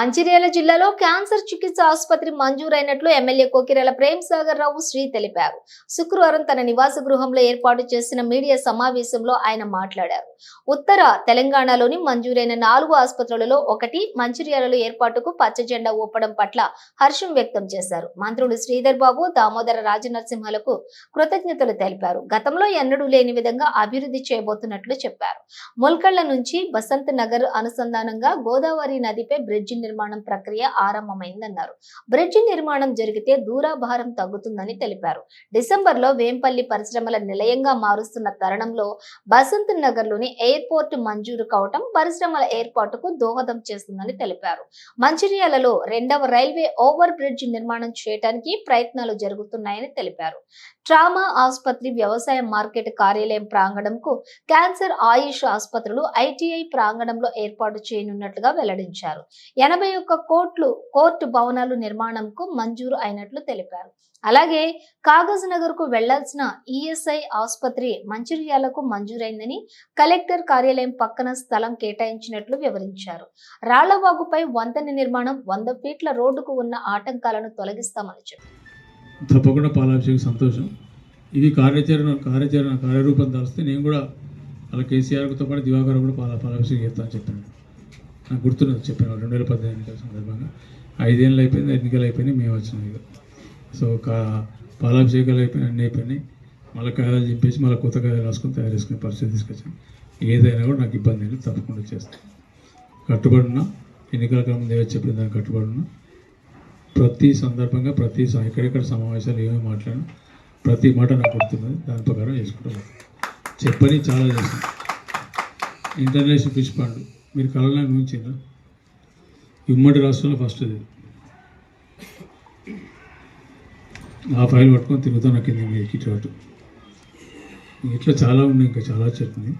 మంచిర్యాల జిల్లాలో క్యాన్సర్ చికిత్స ఆసుపత్రి మంజూరైనట్లు ఎమ్మెల్యే కోకిరాల ప్రేమ్ సాగర్ రావు శ్రీ తెలిపారు. శుక్రవారం తన నివాస గృహంలో ఏర్పాటు చేసిన మీడియా సమావేశంలో ఆయన మాట్లాడారు. ఉత్తర తెలంగాణలోని మంజూరైన నాలుగు ఆసుపత్రులలో ఒకటి మంచిర్యాలలో ఏర్పాటుకు పచ్చ జెండా ఊపడం పట్ల హర్షం వ్యక్తం చేశారు. మంత్రులు శ్రీధర్ బాబు దామోదర రాజనరసింహలకు కృతజ్ఞతలు తెలిపారు. గతంలో ఎన్నడూ లేని విధంగా అభివృద్ధి చేయబోతున్నట్లు చెప్పారు. ముల్కళ్ళ నుంచి బసంత్ నగర్ అనుసంధానంగా గోదావరి నదిపై బ్రిడ్జి నిర్మాణం ప్రక్రియ ఆరంభమైందన్నారు. బ్రిడ్జి నిర్మాణం జరిగితే దూరాభారం తగ్గుతుందని తెలిపారు. డిసెంబర్లో వేంపల్లి పరిశ్రమల నిలయంగా మారుస్తున్న తరుణంలో బసంత్ నగర్లోని ఎయిర్పోర్ట్ మంజూరు కావటం పరిశ్రమల ఏర్పాటుకు దోహదం చేస్తుందని తెలిపారు. మంచిర్యాలలో రెండవ రైల్వే ఓవర్ బ్రిడ్జ్ నిర్మాణం చేయడానికి ప్రయత్నాలు జరుగుతున్నాయని తెలిపారు. ట్రామా ఆసుపత్రి వ్యవసాయ మార్కెట్ కార్యాలయం ప్రాంగణంకు క్యాన్సర్ ఆయుష్ ఆసుపత్రులు ఐటీఐ ప్రాంగణంలో ఏర్పాటు చేయనున్నట్లుగా వెల్లడించారు. ఎనభై ఒక్క కోట్లు కోర్టు భవనాలు నిర్మాణంకు మంజూరు అయినట్లు తెలిపారు. అలాగే కాగజ్ నగర్కు వెళ్ళాల్సిన ఈఎస్ఐ ఆసుపత్రి మంచిర్యాలకు మంజూరైందని కలెక్టర్ కార్యాలయం పక్కన స్థలం కేటాయించినట్లు వివరించారు. రాళ్ళవాగుపై వంతెన నిర్మాణం వంద ఫీట్ల రోడ్డుకు ఉన్న ఆటంకాలను తొలగిస్తామని చెప్పారు. తప్పకుండా పాలాభిషేక్ సంతోషం. ఇది కార్యాచరణ కార్యాచరణ కార్యరూపం దాల్స్తే నేను కూడా అలా కేసీఆర్తో పాటు దివాకర్ కూడా పాల పాలాభిషేకం చేస్తానని చెప్పాను. నాకు గుర్తున్నది చెప్పాను రెండు వేల పద్దెనిమిది సందర్భంగా. ఐదేళ్ళు అయిపోయింది ఎన్నికలు అయిపోయినాయి మేము వచ్చినాం ఇక. సో కా పాలాభిషేకాలు అయిపోయినాయి అన్నీ అయిపోయినాయి. మళ్ళీ కాయలు చింపేసి మళ్ళీ కొత్త కాయలు రాసుకొని తయారు చేసుకునే పరిస్థితి తీసుకొచ్చాను ఏదైనా కూడా నాకు ఇబ్బంది లేదు తప్పకుండా చేస్తాను కట్టుబడిన ఎన్నికల క్రమం దేవ చెప్పిన దానికి కట్టుబడిన ప్రతి సందర్భంగా ప్రతి ఎక్కడెక్కడ సమావేశాలు ఏమేమి మాట్లాడినా ప్రతి మాట నాకు గుర్తున్నది దాని ప్రకారం చేసుకుంటాం చెప్పని చాలా చేసాం ఇంటర్నేషనల్ ఫిష్ ఫండ్ మీరు కళలో ఊహించారా ఉమ్మడి రాష్ట్రంలో ఫస్ట్ అది. ఆ ఫైల్ పట్టుకొని తిరుగుతాను నాకు కింద మీకు ఇటు ఇట్లా చాలా ఉన్నాయి ఇంకా చాలా చెప్పింది.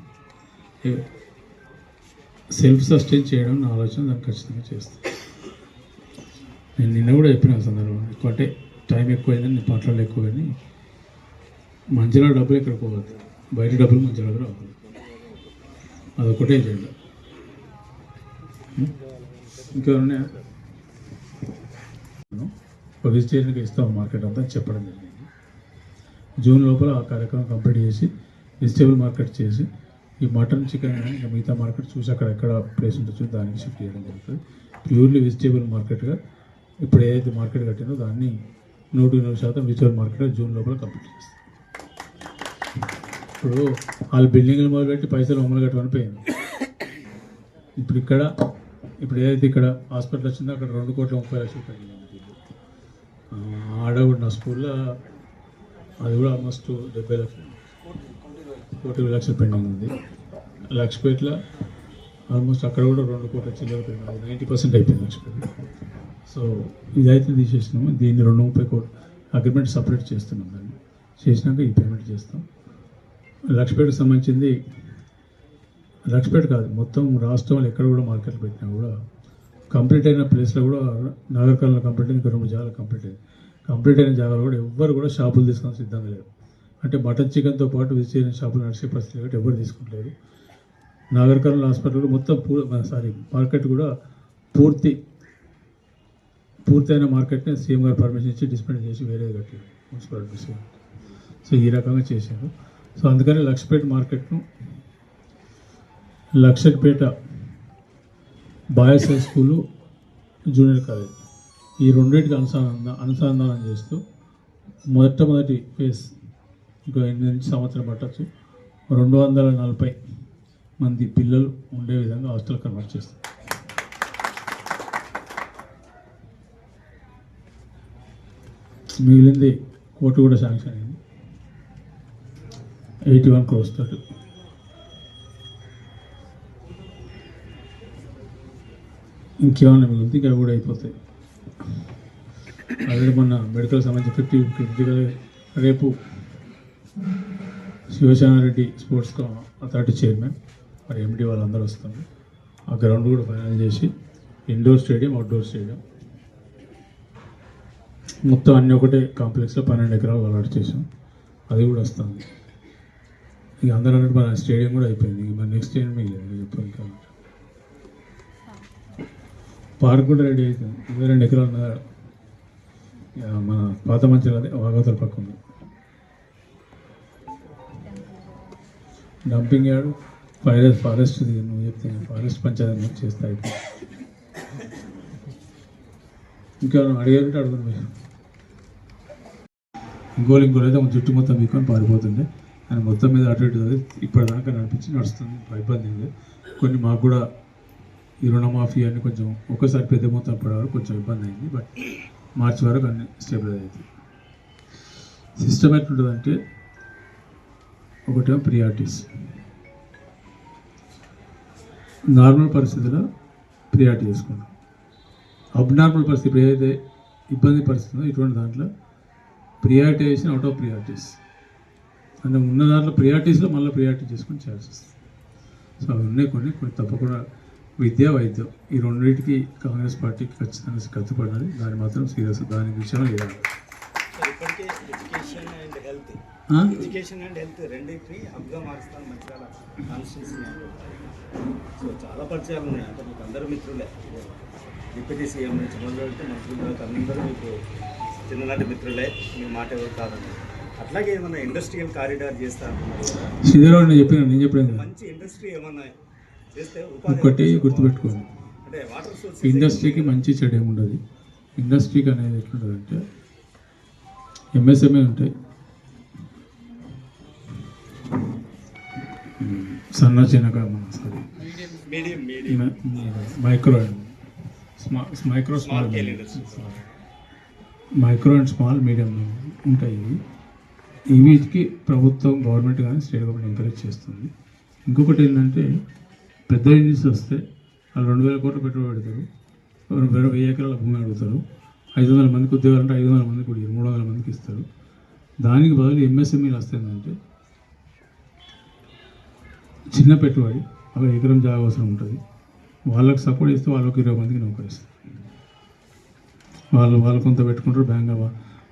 సెల్ఫ్ సస్టైన్ చేయడం నా ఆలోచన దాన్ని ఖచ్చితంగా చేస్తాను నేను నిన్న కూడా చెప్పిన సందర్భం ఎక్కువ అంటే టైం ఎక్కువైందని నేను మాట్లాడలే ఎక్కువ కానీ మంచిలో డబ్బులు ఇక్కడ పోవద్దు బయట డబ్బులు మంచిలో రావాలి. అదొకటే ఎజెండా ఇంకేమన్నా ఒక ఇస్తాం మార్కెట్ అంతా చెప్పడం జరిగింది. జూన్ లోపల ఆ కార్యక్రమం కంప్లీట్ చేసి వెజిటేబుల్ మార్కెట్ చేసి ఈ మటన్ చికెన్ ఇంకా మిగతా మార్కెట్ చూసి అక్కడ ఎక్కడ ప్లేస్ ఉంటుందో దానికి షిఫ్ట్ చేయడం జరుగుతుంది. ప్యూర్లీ వెజిటేబుల్ మార్కెట్గా ఇప్పుడు ఏదైతే మార్కెట్ కట్టిందో దాన్ని నూట నూరు శాతం వెజిటేబుల్ మార్కెట్ జూన్ లోపల కంప్లీట్ చేస్తాం. ఇప్పుడు వాళ్ళు బిల్డింగ్లు మొదలుపెట్టి పైసలు అమలు కట్టమని పోయింది. ఇప్పుడు ఇక్కడ ఇప్పుడు ఏదైతే ఇక్కడ హాస్పిటల్ వచ్చిందో అక్కడ రెండు కోట్ల ముప్పై లక్షలు తగ్గింది ఆ, ఆడ కూడా నా స్కూల్లో అది కూడా ఆల్మోస్ట్ డెబ్బై లక్షలు కోటి లక్షలు పెండింగ్ ఉంది లక్షపేటలో ఆల్మోస్ట్ అక్కడ కూడా రెండు కోట్ల చిల్లర పెండింగ్ నైంటీ పర్సెంట్ అయిపోయింది లక్షపేట. సో ఇదైతే తీసేసినాము. దీన్ని రెండు ముప్పై కోట్లు అగ్రిమెంట్ సపరేట్ చేస్తున్నాం దాన్ని. చేసినాక ఈ పేమెంట్ చేస్తాం. లక్షపేటకు సంబంధించింది లక్షపేట కాదు. మొత్తం రాష్ట్రంలో ఎక్కడ కూడా మార్కెట్లు పెట్టినా కూడా కంప్లీట్ అయిన ప్లేస్లో కూడా నగరకాలంలో కంప్లీట్ అయింది ఇంకా రెండు జాగాలు కంప్లీట్ అయింది కంప్లీట్ అయిన జాగాలు కూడా ఎవ్వరు కూడా షాపులు తీసుకొని సిద్ధంగా లేరు. అంటే మటన్ చికెన్తో పాటు వెజిటేరియన్ షాపులు నడిచే పరిస్థితి కాబట్టి ఎవరు తీసుకుంటలేరు. నాగరికర్నూలు హాస్పిటల్ కూడా మొత్తం పూ సారీ మార్కెట్ కూడా పూర్తి పూర్తయిన మార్కెట్ని సీఎం గారు పర్మిషన్ ఇచ్చి డిస్పెండ్ చేసి వేరేది కట్టారు. మున్సిపాలిటీ సో ఈ రకంగా చేశారు. సో అందుకని లక్షపేట మార్కెట్ను Lakshapet boys high school junior college. ఈ రెండింటికి అనుసంధానం అనుసంధానం చేస్తూ మొట్టమొదటి ఫేజ్ ఇంకో ఎనిమిది నుంచి సంవత్సరం పట్టచ్చు. రెండు వందల నలభై మంది పిల్లలు ఉండే విధంగా హాస్టల్ కన్వర్ట్ చేస్తాం మిగిలింది కోర్టు కూడా శాంక్షన్ అయింది. ఎయిటీ వన్ క్రోస్ తోటి. ఇంకేమన్నా మిగులుతుంది ఇంకా కూడా అయిపోతాయి. ఆల్రెడీ మొన్న మెడికల్ సంబంధించి ఫిఫ్టీ క్రిటికల్ రేపు శివశానారెడ్డి స్పోర్ట్స్ అథారిటీ చైర్మన్ మరి ఎండి వాళ్ళందరూ వస్తారు ఆ గ్రౌండ్ కూడా ఫైనల్ చేసి ఇండోర్ స్టేడియం అవుట్డోర్ స్టేడియం. మొత్తం అన్ని ఒకటే కాంప్లెక్స్లో పన్నెండు ఎకరాలు అలాట్ చేసాం అది కూడా వస్తుంది. ఇక అందరూ అన్నట్టు మన స్టేడియం కూడా అయిపోయింది. ఇక నెక్స్ట్ స్టేడియం మిగిలేదు? చెప్పాను పార్క్ కూడా రెడీ అవుతుంది ఇరవై రెండు ఎకరాలు ఉన్నది మన పాత మంచిగా అదే పక్కన పక్క ఉంది. డంపింగ్ యార్డ్ ఫారెస్ట్ ఫారెస్ట్ నువ్వు చెప్తే ఫారెస్ట్ పంచాయతీ నుంచి చేస్తా అయిపోయి ఇంకా అడిగారంటే అడుగును మీరు. ఇంకోళ్ళు ఇంకోళ్ళు అయితే జుట్టు మొత్తం మీకొని పారిపోతుండే. ఆయన మొత్తం మీద అటు ఇటు ఇప్పటిదాకా నడిపించి నడుస్తుంది. ఇబ్బంది లేదు. కొన్ని మాకు కూడా ఈ రుణమాఫీ అని కొంచెం ఒకసారి పెద్ద మొత్తం పడే వరకు కొంచెం ఇబ్బంది అయింది బట్ మార్చి వరకు అన్ని స్టెబిలైజ్ అవుతాయి సిస్టమ్ ఎట్లుంటుందంటే ఒకటేమో ప్రియారిటీస్ నార్మల్ పరిస్థితిలో ప్రియారిటీ చేసుకుంటాం. అబ్నార్మల్ పరిస్థితి ఇప్పుడు ఏదైతే ఇబ్బంది పరిస్థితుందో ఇటువంటి దాంట్లో ప్రియారిటైజేషన్ అవుట్ ఆఫ్ ప్రియారిటీస్ అంటే ఉన్న దాంట్లో ప్రియారిటీస్లో మళ్ళీ ప్రియారిటీ చేసుకొని చేయాల్సి వస్తుంది. సో అవి ఉన్నాయి కొన్ని కొన్ని తప్పకుండా విద్య వైద్యం ఈ రెండింటికి కాంగ్రెస్ పార్టీకి ఖచ్చితంగా కట్టుపడినది దాని మాత్రం సీరియస్ దాని విషయం లేదా. Education and health. రెండింటిని హబ్గా మారుస్తాను కాన్స్టిట్యూన్సీ సో చాలా పరిచయాలు ఉన్నాయి. అంటే మీకు అందరూ మిత్రులే. డిప్యూటీ సీఎం నుంచి మొదలు పెడితే మంత్రులు దాకా అందరూ మీకు చిన్ననాటి మిత్రులే. మీ మాట ఎవరు కాదండి. అట్లాగే ఏమన్నా ఇండస్ట్రియల్ కారిడార్ చేస్తా అంటున్నారు కదా శ్రీధరరావు నేను చెప్పిన నేను చెప్పిన మంచి ఇండస్ట్రీ ఏమన్నా ఒకటి గుర్తుపెట్టుకోండి. ఇండస్ట్రీకి మంచి చెడు ఏమి ఉండదు ఇండస్ట్రీకి అనేది ఎట్లుంటుంది అంటే ఎంఎస్ఎంఏ ఉంటాయి. సన్న medium micro and micro small. Micro and small medium ఉంటాయి ఇవి. ప్రభుత్వం గవర్నమెంట్ కానీ స్టేట్ గవర్నమెంట్ ఎంకరేజ్ చేస్తుంది. ఇంకొకటి ఏంటంటే పెద్ద ఇండస్ట్రీస్ వస్తే వాళ్ళు రెండు వేల కోట్లు పెట్టుబడి పెడతారు. రెండు వెయ్యి ఎకరాల భూమి అడుగుతారు. ఐదు వందల మందికి ఉద్యోగాలు అంటే ఐదు వందల మందికి కూడా మూడు వందల మందికి ఇస్తారు. దానికి బదులు ఎంఎస్ఎంఈలు వస్తుందంటే చిన్న పెట్టుబడి ఒక ఎకరం జాగా అవసరం ఉంటుంది. వాళ్ళకి సపోర్ట్ ఇస్తే వాళ్ళకి ఇరవై మందికి నౌకరిస్తారు. వాళ్ళు వాళ్ళు కొంత పెట్టుకుంటారు బ్యాంక్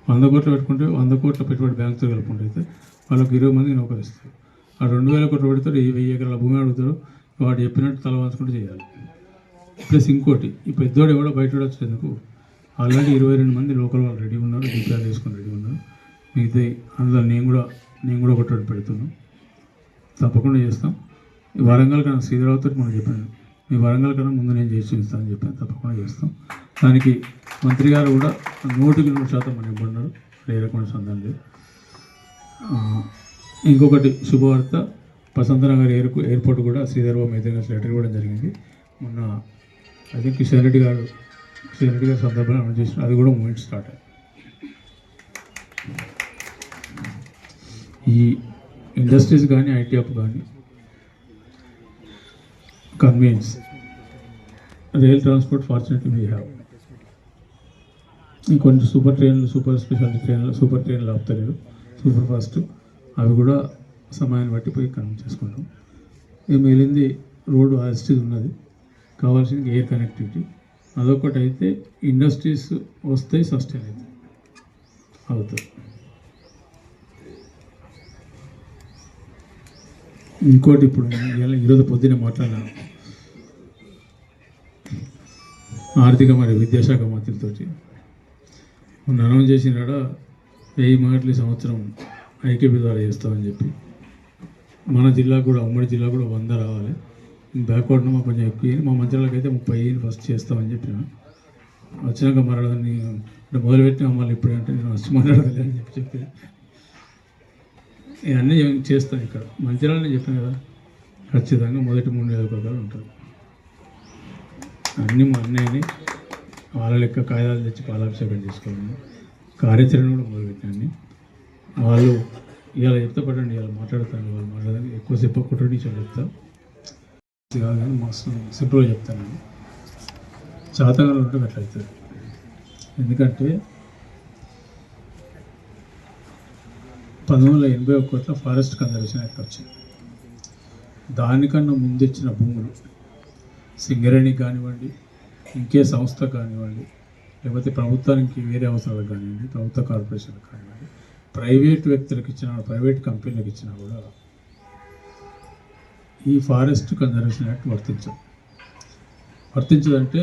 వంద కోట్లు పెట్టుకుంటే వంద కోట్ల పెట్టుబడి బ్యాంకుతో కలుపుకుంటే అయితే వాళ్ళకి ఇరవై మందికి నౌకరిస్తారు. ఆ రెండు వేల కోట్లు పెడతారు ఈ వెయ్యి ఎకరాల భూమి అడుగుతారు. వాడు చెప్పినట్టు తల వంచుకుంటూ చేయాలి. ప్లస్ ఇంకోటి ఈ పెద్దోడు ఎవడో బయట వచ్చేందుకు ఆల్రెడీ ఇరవై రెండు మంది లోకల్ వాళ్ళు రెడీ ఉన్నారు డిప్లాయ్ చేసుకొని రెడీ ఉన్నారు. మిగతా అందులో నేను కూడా నేను కూడా ఒకటి పెడుతున్నాను తప్పకుండా చేస్తాం. ఈ వరంగల్ కన్నా శ్రీధరావుతో మనం చెప్పాను. మీ వరంగల్ కన్నా ముందు నేను చేసి చూపిస్తాను అని చెప్పాను. తప్పకుండా చేస్తాం. దానికి మంత్రి గారు కూడా నూటికి నూరు శాతం మనం ఇవ్వన్నారు ఏ రకమైన సందర్భం లేదు ఇంకొకటి శుభవార్త. పసంతనగర్ ఎయిర్ ఎయిర్పోర్ట్ కూడా శ్రీధర్బాబు మేధర్ లెటర్ ఇవ్వడం జరిగింది. మొన్న ఐ థింక్ కిషన్ రెడ్డి గారు కిషన్ రెడ్డి గారి సందర్భంగా అమలు చేసిన అది కూడా మూమెంట్ స్టార్ట్ ఈ ఇండస్ట్రీస్ కానీ ఐటీ కానీ convenience rail transport fortunately we have ఇంకొన్ని సూపర్ ట్రైన్లు సూపర్ స్పెషాలిటీ ట్రైన్లు సూపర్ ట్రైన్లు ఆపుతలేరు సూపర్ ఫాస్ట్ అవి కూడా సమయాన్ని బట్టి పోయి కనెక్ట్ చేసుకుంటాం. ఇక మిగిలింది రోడ్డు ఆస్టిజ్ ఉన్నది. కావాల్సింది ఎయిర్ కనెక్టివిటీ. అదొకటి అయితే ఇండస్ట్రీస్ వస్తాయి సస్టైన్ అవుతాయి అవుతాయి ఇంకోటి ఇప్పుడు ఈరోజు పొద్దున్న మాట్లాడినాను ఆర్థిక మరియు విద్యాశాఖ మంత్రులతోటి మొన్న అనౌన్స్ చేసినాడ వెయ్యి మాటలు సంవత్సరం ఐకేపీ ద్వారా చేస్తామని చెప్పి. మన జిల్లా కూడా ఉమ్మడి జిల్లా కూడా వంద రావాలి. బ్యాక్వర్డ్ మా కొంచెం ఎక్కువ మా మంత్రులకు అయితే ముప్పై అయ్యింది ఫస్ట్ చేస్తామని చెప్పిన. వచ్చినాక మాట్లాడదని అంటే మొదలుపెట్టిన మళ్ళీ ఇప్పుడు అంటే నేను వచ్చి మాట్లాడగలే అని చెప్పి చెప్పి ఇవన్నీ చేస్తాను ఇక్కడ. మంచిర్యాల నేను చెప్పాను కదా. ఖచ్చితంగా మొదటి మూడు నియోజకవర్గాలు ఉంటుంది అన్నీ మా అన్నయ్యని వాళ్ళ లెక్క కాగితాలు తెచ్చి పాలాభిషేకం చేసుకోవాలి కార్యాచరణ కూడా మొదలుపెట్టాను. వాళ్ళు ఇవాళ చెప్తా పడండి ఇవాళ మాట్లాడతాను వాళ్ళు మాట్లాడడానికి ఎక్కువసేపు ఒక్కటి నుంచి చెప్తా. ఇది కాదు కానీ మస్తు సింపుల్గా చెప్తాను నేను. శాతకాలం ఉంటే అట్లా అవుతుంది? ఎందుకంటే పంతొమ్మిది వందల ఎనభై ఒకటిలో ఫారెస్ట్ కన్జర్వేషన్ యాక్ట్ వచ్చింది. దానికన్నా ముందు ఇచ్చిన భూములు సింగరేణికి కానివ్వండి ఇంకే సంస్థ కానివ్వండి లేకపోతే ప్రభుత్వానికి వేరే అవసరాలకు కానివ్వండి ప్రభుత్వ కార్పొరేషన్లకు కానివ్వండి ప్రైవేట్ వ్యక్తులకు ఇచ్చిన ప్రైవేట్ కంపెనీలకు ఇచ్చినా కూడా ఈ ఫారెస్ట్ కన్జర్వేషన్ యాక్ట్ వర్తించదు. వర్తించదంటే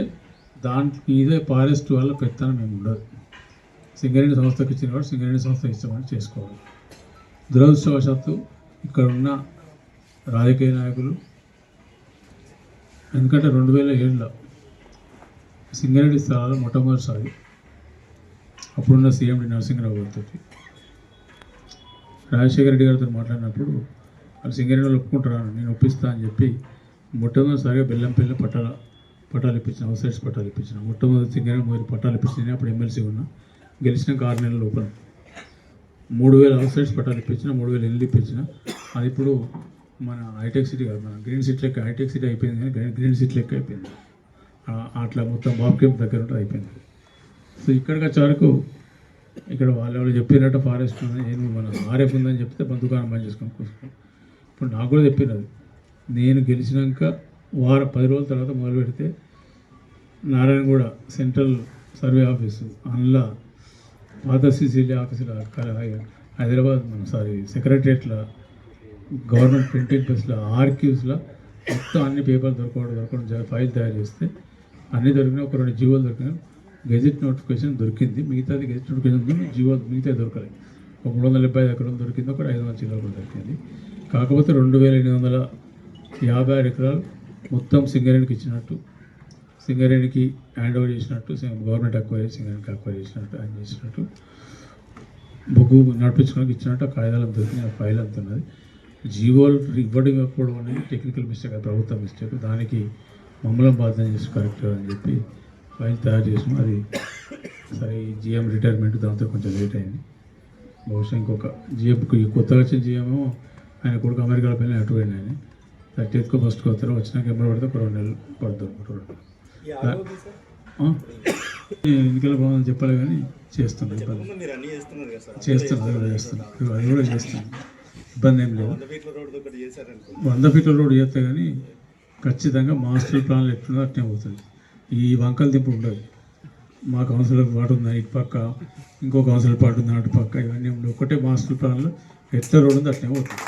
దాంట్లో ఇదే ఫారెస్ట్ వల్ల పెత్తనం ఏమి ఉండదు. సింగరేణి సంస్థకు ఇచ్చిన వాడు సింగరేణి సంస్థ ఇచ్చామని చేసుకోవాలి. దురదృష్టవశాత్తు ఇక్కడ ఉన్న రాజకీయ నాయకులు ఎందుకంటే రెండు వేల ఏడులో సింగరేణి స్థలాలు మొట్టమొదటిసారి అప్పుడున్న సీఎం నరసింహరావు గారితో రాజశేఖర రెడ్డి గారితో మాట్లాడినప్పుడు వాళ్ళు సింగరేణిలో ఒప్పుకుంటున్నాను నేను ఒప్పిస్తా అని చెప్పి మొట్టమొదటిసారిగా బెల్లంపల్లి పట్టాల పట్టాలు ఇప్పించిన హౌస్ సైడ్స్ పట్టాలు ఇప్పించిన. మొట్టమొదటి సింగరేణి మొదటి పట్టాలు ఇప్పించిన అప్పుడు ఎమ్మెల్సీ ఉన్నా. గెలిచినాక ఆరు నెలల లోపల మూడు వేల హౌస్ సైడ్స్ పట్టాలు ఇప్పించిన మూడు వేల ఇల్లు ఇప్పించిన. అది ఇప్పుడు మన హైటెక్ సిటీ కాదు మన గ్రీన్ సిటీ లెక్క హైటెక్ సిటీ అయిపోయింది కానీ గ్రీన్- సిటీ లెక్క అయిపోయింది. అట్లా మొత్తం బాబు క్యాంప్ దగ్గర ఉంటుంది అయిపోయింది. సో ఇక్కడికి వచ్చే వరకు ఇక్కడ వాళ్ళు ఎవరు చెప్పినట్టు ఫారెస్ట్ ఉంది నేను మన ఆర్ఎఫ్ ఉందని చెప్తే మన దుకాణం బంద్ చేసుకొని కూర్చున్నాం ఇప్పుడు నాకు కూడా చెప్పినది నేను గెలిచినాక వారం పది రోజుల తర్వాత మొదలు పెడితే నారాయణగూడ సెంట్రల్ సర్వే ఆఫీసు అందులో పాత సిసిలి ఆఫీసుల హైదరాబాద్ మన సారీ సెక్రటరియట్లో గవర్నమెంట్ ప్రింటింగ్ ప్రెస్లో ఆర్క్యూస్లో మొత్తం అన్ని పేపర్లు దొరకడం దొరకడం ఫైల్ తయారు చేస్తే అన్నీ దొరికినాయి ఒక రెండు జీవోలు దొరికినాయి. గెజెట్ నోటిఫికేషన్ దొరికింది. మిగతాది గెజెట్ నోటిఫికేషన్ ఉంది జీవో మిగతా దొరకలేదు ఒక మూడు వందల డెబ్బై ఐదు ఎకరాలు దొరికింది. ఒకటి ఐదు వందల చిల్లర దొరికింది. కాకపోతే రెండు వేల ఎనిమిది వందల యాభై ఆరు ఎకరాలు మొత్తం సింగరేణికి ఇచ్చినట్టు సింగరేణికి హ్యాండ్ ఓవర్ చేసినట్టు గవర్నమెంట్ అక్వైర్ సింగరేణికి అక్వైర్ చేసినట్టు ఆయన చేసినట్టు బొగ్గు నడిపించుకోవడానికి ఇచ్చినట్టు ఆ కాగితాలు దొరికింది ఆ ఫైల్ అంత ఉన్నది. జీవోలు ఇవ్వడం ఇవ్వకపోవడం అనేది టెక్నికల్ మిస్టేక్ ప్రభుత్వ మిస్టేక్ దానికి మమ్మల్ని బాధ్యత చేసి కరెక్ట్ అని చెప్పి ఫైల్ తయారు చేసాము అది సరే ఈ జిఎం రిటైర్మెంట్ దాంతో కొంచెం లేట్ అయింది. బహుశా ఇంకొక జిఎం కొత్తగా వచ్చిన జిఎం ఆయన కొడుకు అమెరికాలో పోయిన అటు పోయిన ఆయన. థర్టీత్కో ఫస్ట్ వస్తారు వచ్చినాక ఎప్పుడు పడితే ఒక రెండు నెలలు పడుతుంది రెండు? ఎన్నికల భవన్ చెప్పాలి కానీ కదా సార్ చేస్తున్నాను అది కూడా చేస్తున్నాను ఇబ్బంది ఏం లేదు. వంద ఫీట్ల రోడ్ చేస్తే కానీ ఖచ్చితంగా మాస్టర్ ప్లాన్లు ఎట్లుందో అట్నే అవుతుంది ఈ వంకలు దింపు ఉండదు. మా కౌన్సిలర్ పాటు ఉంది ఇటు పక్క ఇంకో కౌన్సిలర్ పాటు ఉంది అటు పక్క ఇవన్నీ ఉండవు. ఒకటే మాస్టర్ ప్లాన్లో ఎట్లా రోడ్ ఉంది అట్లే పోతుంది.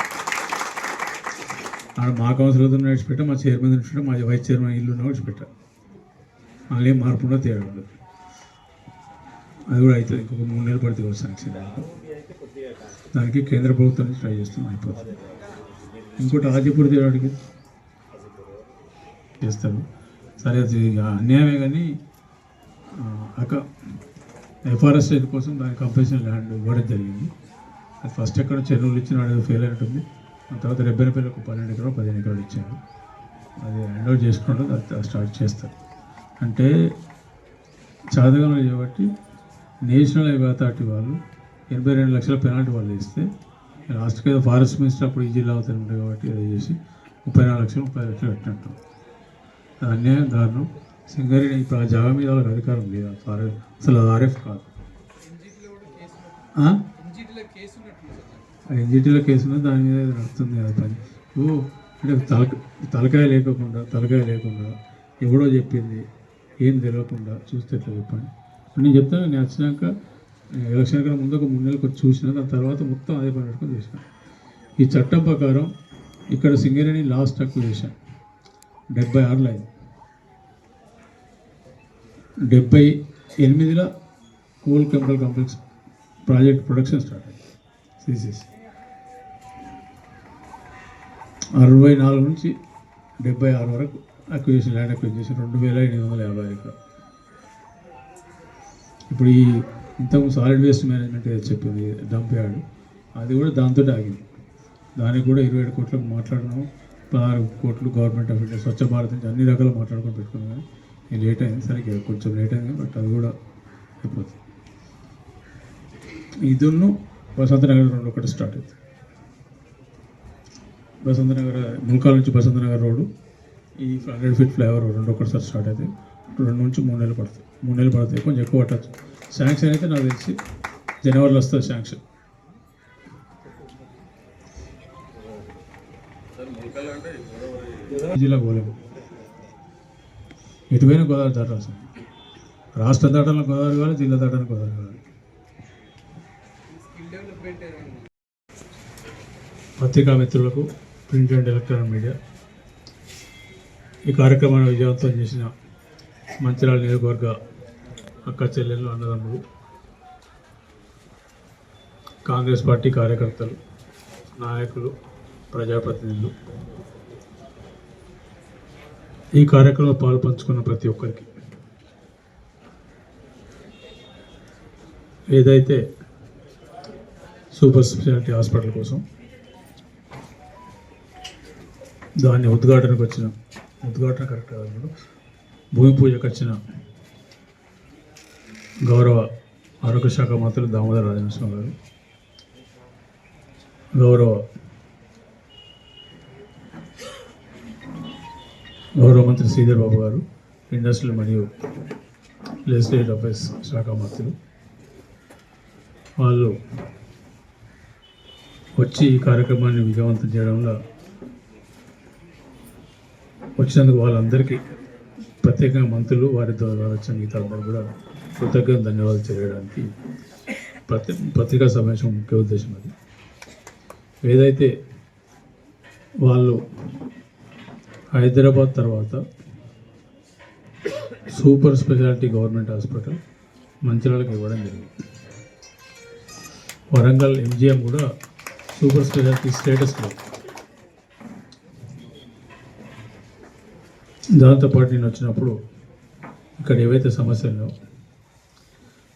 ఆడ మా కౌన్సిలర్ నడిచిపెట్టా మా చైర్మన్ నడిచిపెట్టా మా వైస్ చైర్మన్ ఇల్లు నడిచిపెట్టా మళ్ళీ ఏం మార్పు ఉండదు తేడా ఉండదు అది కూడా అవుతుంది. ఇంకొక మూడు నెలలు పడితే కూడా శాంక్షన్ దానికి కేంద్ర ప్రభుత్వం నుంచి ట్రై చేస్తున్నాం అయిపోతుంది. ఇంకోటి ఆదిపూర్ తీయడానికి చేస్తారు. సరే అది ఇక అన్యాయమే కానీ అక్క అక ఎఫ్ఆర్ఎస్ కోసం దాని కంపెన్సేషన్ ల్యాండ్ ఇవ్వడం జరిగింది. అది ఫస్ట్ ఎక్కడ చెరువులు ఇచ్చిన వాడు ఫెయిల్ అయినట్టుంది. ఆ తర్వాత రెబ్బెనపల్లి ఒక పన్నెండు ఎకరాలు పదిహేను ఎకరాలు ఇచ్చారు. అది హ్యాండ్ ఓవర్ చేసుకుంటే అది స్టార్ట్ చేస్తారు. అంటే చాదగంలో కాబట్టి నేషనల్ హైవే అథారిటీ వాళ్ళు ఎనభై రెండు లక్షల పెనాల్టీ వాళ్ళు ఇస్తే లాస్ట్కి ఏదో ఫారెస్ట్ మినిస్టర్ అప్పుడు ఈ జిల్లా అవుతారు కాబట్టి అది చేసి ముప్పై నాలుగు లక్షలు ముప్పై లక్షలు పెట్టినట్టు అన్యాయం దారుణం సింగరేణి ఇప్పుడు ఆ జాగా మీద వాళ్ళకి అధికారం లేదు? ఆ అసలు ఆర్ఎఫ్ కాదు. ఎన్జిటీలో కేసు ఉన్నది దాని మీద నడుస్తుంది కదా పని. ఓ అంటే తలక తలకాయ లేకుండా తలకాయ లేకుండా ఎవడో చెప్పింది ఏం తెలియకుండా చూస్తే ఎట్లా చెప్పండి? నేను చెప్తాను నేను వచ్చినాక ఎలక్షన్ కన్నా ముందు ఒక మూడు నెలలకు వచ్చి చూసిన దాని తర్వాత మొత్తం అదే పని పెట్టుకొని చేసిన. ఈ చట్టం ప్రకారం ఇక్కడ సింగరేణి లాస్ట్ అక్విజిషన్ డెబ్బై ఆరులో అయింది. డెబ్బై ఎనిమిదిలో coal chemical complex project production start అయింది సిసిసి అరవై నాలుగు నుంచి డెబ్బై ఆరు వరకు అక్విజేషన్ ల్యాండ్ అక్విజేషన్ రెండు వేల ఎనిమిది వందల యాభై ఎకరాలు ఇప్పుడు ఈ ఇంతకు సాలిడ్ వేస్ట్ మేనేజ్మెంట్ ఏదో చెప్పింది డంప్ యార్డ్. అది కూడా దాంతో ఆగింది. దానికి కూడా ఇరవై ఏడు కోట్లకు మాట్లాడినాము పదహారు కోట్లు government of India Swachh Bharat నుంచి అన్ని రకాలు మాట్లాడుకొని పెట్టుకున్నాను కానీ ఇది లేట్ అయింది సరే కొంచెం లేట్ అయింది బట్ అది కూడా అయిపోతుంది. ఇదున్ను వసంత నగర్ రెండు ఒకటి స్టార్ట్ అవుతుంది బసంత నగర్ ముల్కాల నుంచి బసంత నగర్ రోడ్డు ఈ హండ్రెడ్ ఫీట్ ఫ్లైఓవర్ రెండు ఒకటిసారి స్టార్ట్ అవుతాయి రెండు నుంచి మూడు నెలలు పడుతుంది. మూడు నెలలు పడతాయి కొంచెం ఎక్కువ పట్టచ్చు. శాంక్షన్ అయితే నాకు తెలిసి జనవరిలో వస్తుంది శాంక్షన్. జిల్లా పోలేము ఎటువైనా గోదావరి దాటాల్సి రాష్ట్ర దాటాలని గోదావరి కావాలి జిల్లా దాటానికి గోదావరి కావాలి. పత్రికా మిత్రులకు ప్రింట్ అండ్ ఎలక్ట్రానిక్ మీడియా. ఈ కార్యక్రమాన్ని విజయవంతం చేసిన మంచిర్యాల నియోజకవర్గ అక్క చెల్లెళ్ళు అన్నదమ్ములు కాంగ్రెస్ పార్టీ కార్యకర్తలు నాయకులు ప్రజాప్రతినిధులు. ఈ కార్యక్రమంలో పాలు పంచుకున్న ప్రతి ఒక్కరికి. ఏదైతే సూపర్ స్పెషాలిటీ హాస్పిటల్ కోసం దాన్ని ఉద్ఘాటనకు వచ్చిన ఉద్ఘాటన కరెక్ట్ కాదు భూమి పూజకు వచ్చిన గౌరవ ఆరోగ్య శాఖ మంత్రులు దామోదర రాజనరసింహ గారు గౌరవ గౌరవ మంత్రి శ్రీధర్ బాబు గారు ఇండస్ట్రియల్ మరియు లెజిస్లేటివ్ అఫైర్స్ శాఖ మంత్రులు వాళ్ళు వచ్చి ఈ కార్యక్రమాన్ని విజయవంతం చేయడంలో వచ్చినందుకు వాళ్ళందరికీ ప్రత్యేకంగా మంత్రులు వారి ద్వారా వచ్చిన మిగతా అందరూ కూడా కృతజ్ఞత ధన్యవాదాలు చేయడానికి ప్రతి పత్రికా సమావేశం ముఖ్య ఉద్దేశం అది. ఏదైతే వాళ్ళు హైదరాబాద్ తర్వాత సూపర్ స్పెషాలిటీ గవర్నమెంట్ హాస్పిటల్ మంచిర్యాలకు ఇవ్వడం జరిగింది. వరంగల్ ఎంజిఎం కూడా సూపర్ స్పెషాలిటీ స్టేటస్ దాంతోపాటు నేను వచ్చినప్పుడు ఇక్కడ ఏవైతే సమస్యలు ఉన్నాయో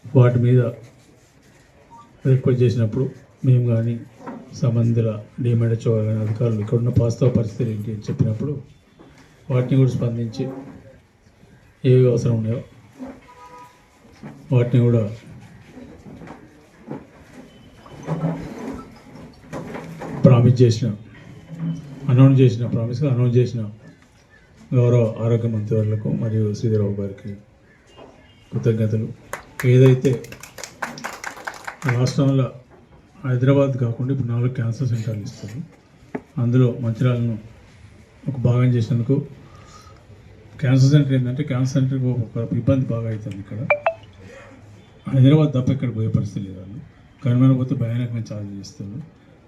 వాటి మీద రిక్వెస్ట్ చేసినప్పుడు మేము కానీ సంబంధిత డిమాండ్ వచ్చేవాళ్ళని అధికారులు ఇక్కడ ఉన్న వాస్తవ పరిస్థితి ఏంటి అని చెప్పినప్పుడు వాటిని కూడా స్పందించి ఏవి అవసరం ఉన్నాయో వాటిని కూడా ప్రామిస్ చేసిన అనౌన్స్ చేసిన ప్రామిస్గా అనౌన్స్ చేసిన గౌరవ ఆరోగ్య మంత్రివర్లకు మరియు శ్రీధరరావు గారికి కృతజ్ఞతలు. ఏదైతే రాష్ట్రంలో హైదరాబాద్ కాకుండా ఇప్పుడు నాలుగు క్యాన్సర్ సెంటర్లు ఇస్తారు అందులో మంచిర్యాలను ఒక భాగం చేసినందుకు క్యాన్సర్ సెంటర్ ఏంటంటే క్యాన్సర్ సెంటర్కి ఒక ఇబ్బంది బాగా అవుతుంది ఇక్కడ. హైదరాబాద్ తప్ప ఇక్కడ పోయే పరిస్థితి లేదు వాళ్ళు పోతే భయానకమైన ఛార్జ్ చేస్తారు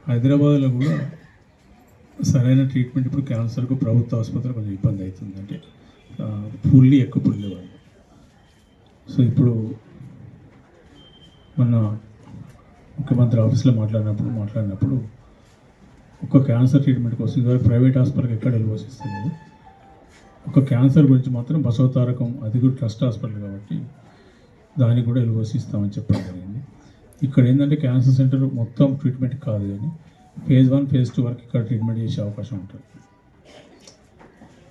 హైదరాబాద్లో కూడా సరైన ట్రీట్మెంట్ ఇప్పుడు క్యాన్సర్కు ప్రభుత్వ ఆసుపత్రి కొంచెం ఇబ్బంది అవుతుంది అంటే ఫుల్లీ ఎక్కువ పుల్లి సో ఇప్పుడు మొన్న ముఖ్యమంత్రి ఆఫీస్లో మాట్లాడినప్పుడు మాట్లాడినప్పుడు ఒక క్యాన్సర్ ట్రీట్మెంట్ కోసం ఇదివరకు ప్రైవేట్ హాస్పిటల్కి ఎక్కడ వెళ్ళవసిస్తుంది ఒక క్యాన్సర్ గురించి మాత్రం బసవతారకం అది కూడా ట్రస్ట్ హాస్పిటల్ కాబట్టి దానికి కూడా వెళ్ళవసిస్తామని చెప్పడం జరిగింది. ఇక్కడ ఏంటంటే క్యాన్సర్ సెంటర్ మొత్తం ట్రీట్మెంట్ కాదు కానీ ఫేజ్ వన్ ఫేజ్ టూ వరకు ఇక్కడ ట్రీట్మెంట్ చేసే అవకాశం ఉంటుంది.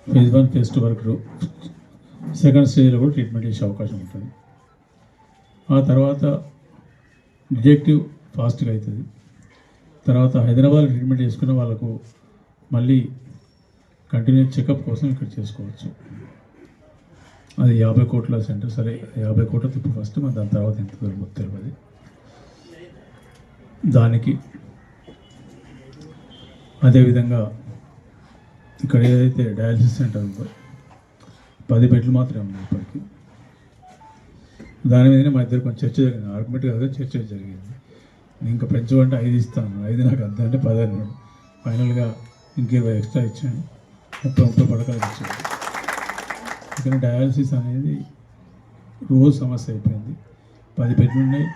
ఫేజ్ వన్ ఫేజ్ టూ వరకు సెకండ్ స్టేజ్లో కూడా ట్రీట్మెంట్ చేసే అవకాశం ఉంటుంది. ఆ తర్వాత డిజెక్టివ్ ఫాస్ట్గా అవుతుంది. తర్వాత హైదరాబాద్ ట్రీట్మెంట్ చేసుకున్న వాళ్ళకు మళ్ళీ కంటిన్యూస్ చెకప్ కోసం ఇక్కడ చేసుకోవచ్చు. అది యాభై కోట్ల సెంటర్ సరే యాభై కోట్ల తిప్పు ఫస్ట్ మరి దాని తర్వాత ఎంత దొరుకుతుంది తెలియదు. దానికి అదేవిధంగా ఇక్కడ ఏదైతే డయాలసిస్ సెంటర్ ఉందో పది బెడ్లు మాత్రమే ఉన్నాయి ఇప్పటికి. దాని మీదనే మా ఇద్దరు కొంచెం చర్చ జరిగింది. ఆర్గ్యుమెంట్ కాదు చర్చ జరిగింది. నేను ఇంకా అంటే ఐదు ఇస్తాను. ఐదు నాకు అర్థం అంటే పది అన్నాడు ఫైనల్గా ఇంకేవో ఎక్స్ట్రా ఇచ్చాను. ముప్పై ముప్పై పడకలు ఇచ్చాను. ఇక్కడ డయాలసిస్ అనేది రోజు సమస్య అయిపోయింది. పది బెడ్లు ఉన్నాయి.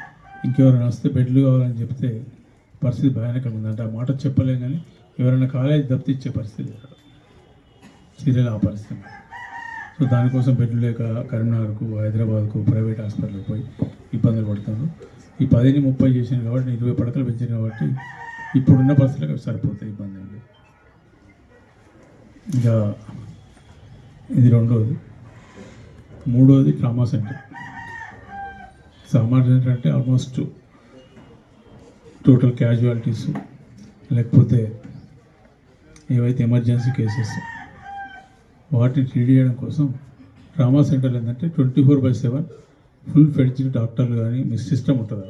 ఇంకెవరైనా వస్తే బెడ్లు కావాలని చెప్తే పరిస్థితి భయానకంగా ఉంది. అంటే ఆ మాట చెప్పలేం కానీ ఎవరైనా కాలేజ్ దప్తిచ్చే పరిస్థితి లేదు సీరియల్ ఆ పరిస్థితి సో దానికోసం బెడ్లు లేక కరీంనగర్కు హైదరాబాద్కు ప్రైవేట్ హాస్పిటల్కి పోయి ఇబ్బందులు పడుతున్నారు. ఈ పదిని ముప్పై చేసాను కాబట్టి నేను ఇరవై పడకలు పెంచాను కాబట్టి ఇప్పుడున్న పరిస్థితులకు సరిపోతాయి ఇబ్బంది అండి ఇంకా ఇది రెండోది. మూడోది ట్రామా సెంటర్. ట్రామా సెంటర్ అంటే ఆల్మోస్ట్ టోటల్ క్యాజువాలిటీస్ లేకపోతే ఏవైతే ఎమర్జెన్సీ కేసెస్ వాటిని ట్రీట్ చేయడం కోసం ట్రామా సెంటర్ ఏంటంటే twenty four by seven full fledged డాక్టర్లు కానీ మీ సిస్టమ్ ఉంటుంది?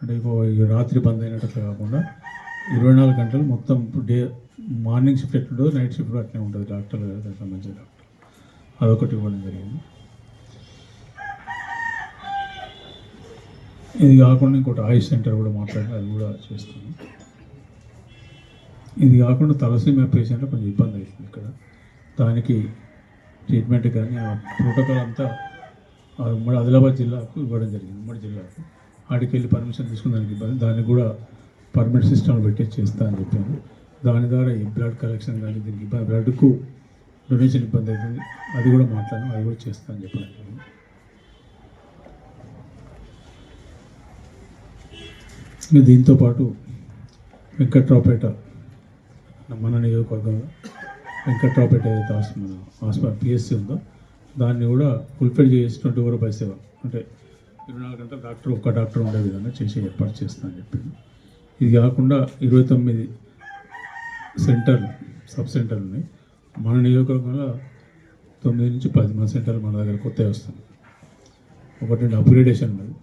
అంటే ఇప్పుడు రాత్రి బంద్ అయినట్లు కాకుండా ఇరవై నాలుగు గంటలు మొత్తం డే మార్నింగ్ షిఫ్ట్ ఎట్లుండో నైట్ షిఫ్ట్ అట్లే ఉంటుంది డాక్టర్లు దానికి సంబంధించిన డాక్టర్ అదొకటి ఇవ్వడం జరిగింది. ఇది కాకుండా ఇంకోటి ఆయుష్ సెంటర్ కూడా మాట్లాడి అది కూడా చేస్తాను ఇది కాకుండా తలసీమియా పేషెంట్లో కొంచెం ఇబ్బంది అవుతుంది ఇక్కడ. దానికి ట్రీట్మెంట్ కానీ ఆ ప్రోటోకాల్ అంతా ఆ ఆదిలాబాద్ జిల్లాకు ఇవ్వడం జరిగింది ఉమ్మడి జిల్లాకు. ఆడికి వెళ్ళి పర్మిషన్ తీసుకుని దానికి ఇబ్బంది దానికి కూడా పర్మిట్ సిస్టమ్ పెట్టి చేస్తా అని చెప్పాను. దాని ద్వారా ఈ బ్లడ్ కలెక్షన్ కానీ దీనికి ఇబ్బంది బ్లడ్కు డొనేషన్ ఇబ్బంది అవుతుంది. అది కూడా మాట్లాడాను అది కూడా చేస్తా అని చెప్పాను ఇంకా దీంతో పాటు వెంకట్రావుపేట మన నియోజకవర్గంలో వెంకట్రావుపేట ఏదైతే హాస్పిటల్ మన హాస్పిటల్ పిఎస్సి ఉందో దాన్ని కూడా ఫుల్ఫిల్ చేసి ట్వంటీ బై సేవ అంటే ఇరవై నాలుగు గంటల డాక్టర్ ఒక్క డాక్టర్ ఉండే విధంగా చేసి ఏర్పాటు చేస్తానని చెప్పింది ఇది కాకుండా ఇరవై తొమ్మిది సెంటర్లు సబ్ సెంటర్లు ఉన్నాయి. మన నియోజకవర్గంలో తొమ్మిది నుంచి పది మన సెంటర్లు మన దగ్గర కొత్తవి వస్తుంది ఒకటి రెండు అప్గ్రేడేషన్ ఉన్నది.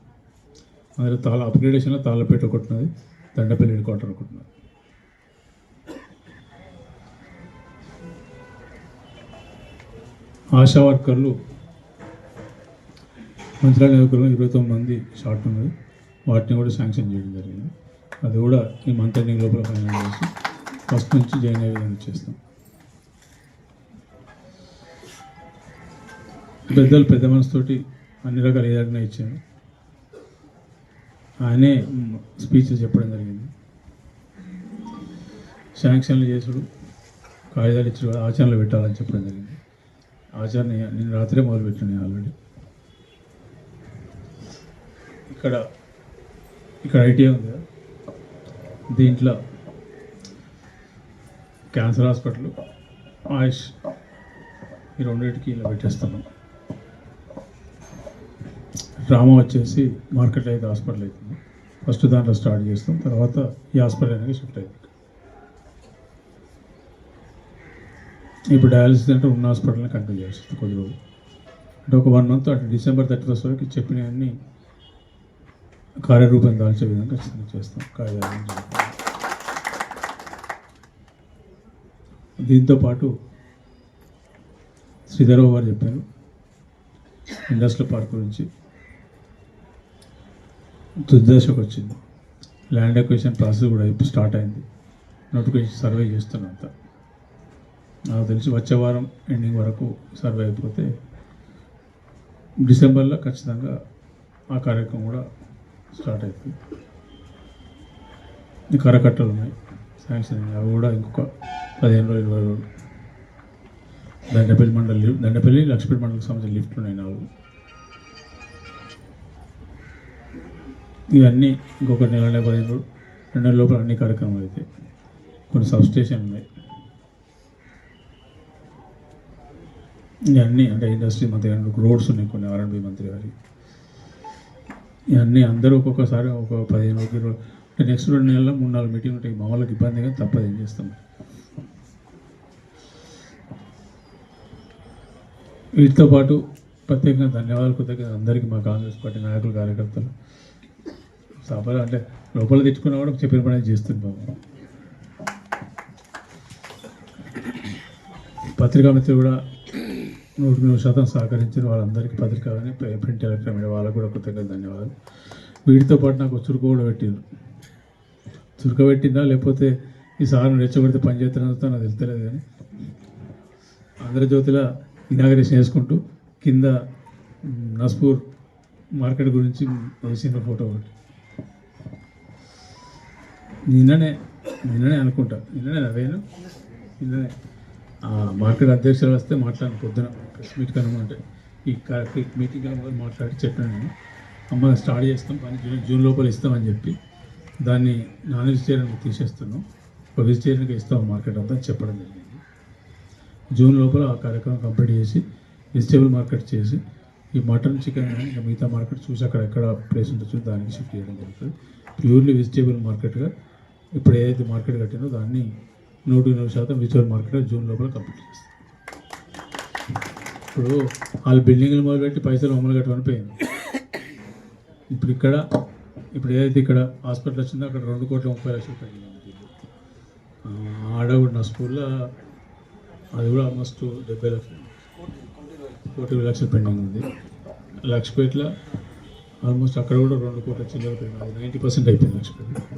అందులో తాళ అప్గ్రేడేషన్లో తాళ్ళపేట ఒకటి ఉన్నది దండపల్లి హెడ్ క్వార్టర్ ఒకటి ఉన్నది. ఆశా వర్కర్లు మంత్రాల నియోజకవర్గంలో ఇరవై తొమ్మిది మంది షార్ట్ ఉన్నది. వాటిని కూడా శాంక్షన్ చేయడం జరిగింది. అది కూడా ఈ మంత్ ఎండింగ్ లోపల ఫైనల్ చేసి ఫస్ట్ నుంచి జాయిన్ అయ్యే విధంగా చేస్తాం. పెద్దలు పెద్ద మనసుతోటి అన్ని రకాల ఏదైనా ఇచ్చాను ఆయనే స్పీచెస్ చెప్పడం జరిగింది. శాంక్షన్లు చేసుడు కాగితాలు ఇచ్చుడు ఆచరణలు పెట్టాలని చెప్పడం జరిగింది. ఆచరణ నేను రాత్రే మొదలుపెట్టాను ఆల్రెడీ. ఇక్కడ ఇక్కడ ఐటీఐ ఉంది కదా. దీంట్లో క్యాన్సర్ హాస్పిటల్ ఆయుష్ ఈ రెండింటికి ఇలా పెట్టేస్తున్నాం. డ్రామా వచ్చేసి మార్కెట్ అయితే హాస్పిటల్ అవుతుంది. ఫస్ట్ దాంట్లో స్టార్ట్ చేస్తాం తర్వాత ఈ హాస్పిటల్ అనేది షిఫ్ట్ అవుతుంది. ఇప్పుడు డయాలసిస్ అంటే ఉన్న హాస్పిటల్ని కంటిన్యూ చేస్తుంది కొద్ది రోజులు. అంటే ఒక వన్ మంత్ అటు డిసెంబర్ థర్టీ ఫస్ట్ వరకు చెప్పినవన్నీ కార్యరూపం దాల్చే విధంగా ఖచ్చితంగా చేస్తాం. కార్యాలయం దీంతోపాటు దీంతో పాటు శ్రీధరరావు గారు చెప్పారు ఇండస్ట్రియల్ పార్క్ గురించి. తుదిదశకు వచ్చింది. ల్యాండ్ ఎక్వేషన్ ప్రాసెస్ కూడా ఇప్పుడు స్టార్ట్ అయింది. నోటిఫికేషన్ సర్వే చేస్తున్నంత అంతా. నాకు తెలిసి వచ్చే వారం ఎండింగ్ వరకు సర్వే అయిపోతే డిసెంబర్లో ఖచ్చితంగా ఆ కార్యక్రమం కూడా స్టార్ట్ అవుతుంది కరకట్టలు ఉన్నాయి. శాంక్షన్ అవి కూడా ఇంకొక పదిహేను రోజులు ఇరవై రోజులు. దండపల్లి మండలి లిఫ్ట్ దండపల్లి లక్ష్మీ మండలికి సంబంధించిన లిఫ్ట్లు ఉన్నాయి నాలుగు ఇవన్నీ ఇంకొక నెల నెల పదిహేను రెండు నెలల లోపల అన్ని కార్యక్రమాలు అయితే కొన్ని సబ్స్టేషన్ ఉన్నాయి. ఇవన్నీ అంటే ఇండస్ట్రీ మంత్రి గారి రోడ్స్ ఉన్నాయి కొన్ని ఆర్ఎండ్బి మంత్రి గారి. ఇవన్నీ అందరూ ఒక్కొక్కసారి ఒక పదిహేను ఒక ఇరవై అంటే నెక్స్ట్ రెండు నెలల్లో మూడు నాలుగు మీటింగ్ ఉంటాయి. మా వాళ్ళకి ఇబ్బందిగా తప్పదు ఏం చేస్తాం. వీటితో పాటు ప్రత్యేకంగా ధన్యవాదాలు కృతజ్ఞత అందరికీ మా కాంగ్రెస్ పార్టీ నాయకులు కార్యకర్తలు. సభలు అంటే లోపల తెచ్చుకున్నా కూడా చెప్పిన పని చేస్తుంది బాబు. పత్రికా మిత్రులు కూడా నూటికి నూరు శాతం సహకరించిన వాళ్ళందరికీ పత్రిక కానీ ప్రింట్ ఎలక్ట్రానిక్ మీడియా వాళ్ళకు కూడా కృతజ్ఞత ధన్యవాదాలు. వీటితో పాటు నాకు చురుకు కూడా పెట్టిండ్రు. చురుక పెట్టిందా? లేకపోతే ఈ సార్ను రెచ్చగొడితే పని చేస్తున్నందుతో నాకు తెలుస్తలేదు కానీ. ఆంధ్రజ్యోతిలో ఇనాగరేషన్ చేసుకుంటూ కింద నస్పూర్ మార్కెట్ గురించి వేసిన ఫోటో ఒకటి. నిన్ననే నిన్ననే అనుకుంటా. నిన్ననే అవేను నిన్ననే. ఆ మార్కెట్ అధ్యక్షులు వస్తే మాట్లాడిన పొద్దున. ప్రెస్ మీట్ కనుమంటే ఈ మీటింగ్ కనుక మాట్లాడి చెప్పాను నేను. అమ్మ స్టార్ట్ చేస్తాం పని జూన్ జూన్ లోపల ఇస్తామని చెప్పి దాన్ని నాన్ వెజిటేరియన్ తీసేస్తున్నాం. ఒక వెజిటేరియన్కి ఇస్తాం మార్కెట్ అంతా చెప్పడం జరిగింది. జూన్ లోపల ఆ కార్యక్రమం కంప్లీట్ చేసి వెజిటేబుల్ మార్కెట్ చేసి ఈ మటన్ చికెన్ ఇంకా మిగతా మార్కెట్ చూసి అక్కడ ఎక్కడ ప్లేస్ ఉంటుందో దానికి షిఫ్ట్ చేయడం జరుగుతుంది. ప్యూర్లీ వెజిటేబుల్ మార్కెట్గా ఇప్పుడు ఏదైతే మార్కెట్ కట్టినో దాన్ని నూట నూరు శాతం వెజిటేబుల్ మార్కెట్గా జూన్ లోపల కంప్లీట్ చేస్తాం. ఇప్పుడు వాళ్ళు బిల్డింగ్లు మొదలుపెట్టి పైసలు అమలు కట్టమని పోయింది. ఇప్పుడు ఇక్కడ ఇప్పుడు ఏదైతే ఇక్కడ హాస్పిటల్ వచ్చిందో అక్కడ రెండు కోట్ల ముప్పై లక్షలు పెండింగ్ ఉంది ఆడ నా స్కూల్లో అది కూడా ఆల్మోస్ట్ డెబ్బై లక్షలు కోటి లక్షలు పెండింగ్ ఉంది. లక్షపేటలో ఆల్మోస్ట్ అక్కడ కూడా రెండు కోట్ల చిల్లర పెండింగ్ నైంటీ పర్సెంట్ అయిపోయింది లక్షపేట